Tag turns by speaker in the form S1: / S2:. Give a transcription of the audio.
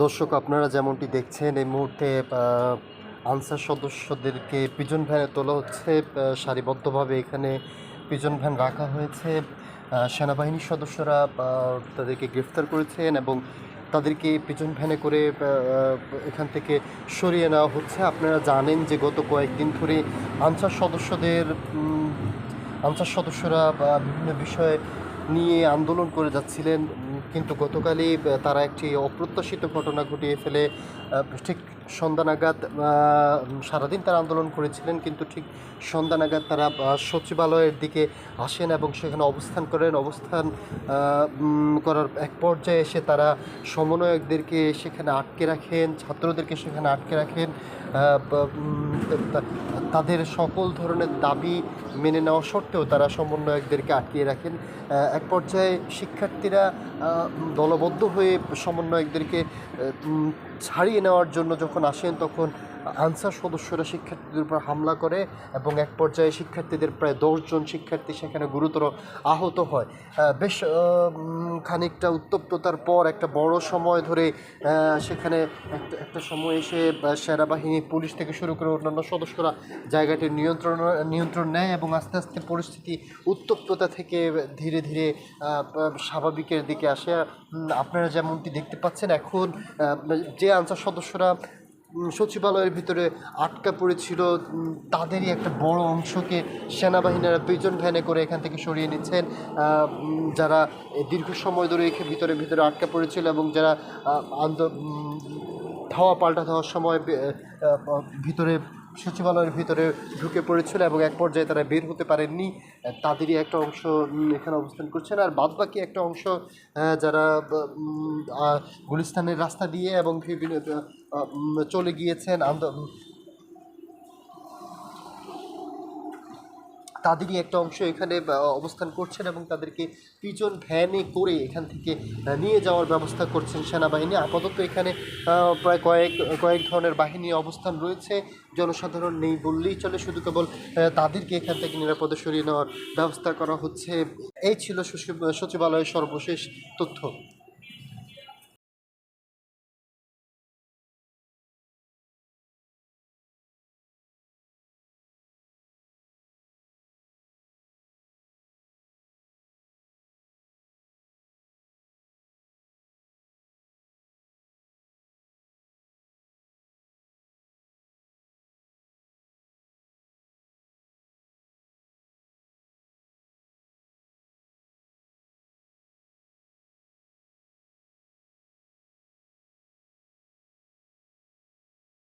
S1: দর্শক, আপনারা যেমনটি দেখছেন, এই মুহূর্তে আনসার সদস্যদেরকে পিজন ভ্যানে তোলা হচ্ছে সারিবদ্ধভাবে এখানে পিজন ভ্যান রাখা হয়েছে। সেনাবাহিনীর সদস্যরা তাদেরকে গ্রেফতার করেছেন এবং তাদেরকে পিজন ভ্যানে করে এখান থেকে সরিয়ে নেওয়া হচ্ছে। আপনারা জানেন যে গত কয়েকদিন ধরে আনসার সদস্যদের আনসার সদস্যরা বিভিন্ন বিষয়ে নিয়ে আন্দোলন করে যাচ্ছিলেন। কিন্তু গতকালই তারা একটি অপ্রত্যাশিত ঘটনা ঘটিয়ে ফেলে ঠিক সন্ধ্যা নাগাদ সারাদিন তারা আন্দোলন করেছিলেন, কিন্তু ঠিক সন্ধ্যা নাগাদ তারা সচিবালয়ের দিকে আসেন এবং সেখানে অবস্থান করেন। অবস্থান করার এক পর্যায়ে এসে তারা সমন্বয়কদেরকে সেখানে আটকে রাখেন, ছাত্রদেরকে সেখানে আটকে রাখেন তাদের সকল ধরনের দাবি মেনে নেওয়া সত্ত্বেও তারা সমন্বয়কদেরকে আটকিয়ে রাখেন। এক পর্যায়ে শিক্ষার্থীরা দলবদ্ধ হয়ে সমন্বয়কদেরকে ছাড়িয়ে নেওয়ার জন্য যখন আসেন, তখন আনসার সদস্যরা শিক্ষার্থীদের উপর হামলা করে এবং এক পর্যায়ে শিক্ষার্থীদের প্রায় দশজন শিক্ষার্থী সেখানে গুরুতর আহত হয়। বেশ খানিকটা উত্তপ্ততার পর একটা বড় সময় ধরে সেখানে একটা সময় এসে সেনাবাহিনী পুলিশ থেকে শুরু করে অন্যান্য সদস্যরা জায়গাটি নিয়ন্ত্রণ নিয়ন্ত্রণ নেয় এবং আস্তে আস্তে পরিস্থিতি উত্তপ্ততা থেকে ধীরে ধীরে স্বাভাবিকের দিকে আসে। আপনারা যেমনটি দেখতে পাচ্ছেন, এখন যে আনসার সদস্যরা সচিবালয়ের ভিতরে আটকা পড়েছিল তাদেরই একটা বড় অংশকে সেনাবাহিনীরা পিজন ভ্যানে করে এখান থেকে সরিয়ে নিচ্ছেন। যারা দীর্ঘ সময় ধরে এখানে ভিতরে ভিতরে আটকা পড়েছিল এবং যারা আন্দো ধাওয়া পাল্টা ধাওয়ার সময় ভিতরে সচিবালয়ের ভিতরে ঢুকে পড়েছিল এবং এক পর্যায়ে তারা বের হতে পারেননি। তাদেরই একটা অংশ এখানে অবস্থান করছেন। আর বাদ বাকি একটা অংশ যারা গুলিস্তানের রাস্তা দিয়ে এবং বিভিন্ন চলে গিয়েছেন তাদেরই একটা অংশ এখানে অবস্থান করছেন এবং তাদেরকে পিজন ভ্যানে করে এখান থেকে নিয়ে যাওয়ার ব্যবস্থা করছেন সেনাবাহিনী। আপাতত এখানে প্রায় কয়েক কয়েক ধরনের বাহিনী অবস্থান রয়েছে। জনসাধারণ নেই বললেই চলে। শুধু কেবল তাদেরকে এখান থেকে নিরাপদে সরিয়ে নেওয়ার ব্যবস্থা করা হচ্ছে। এই ছিল সচিবালয়ের সর্বশেষ তথ্য।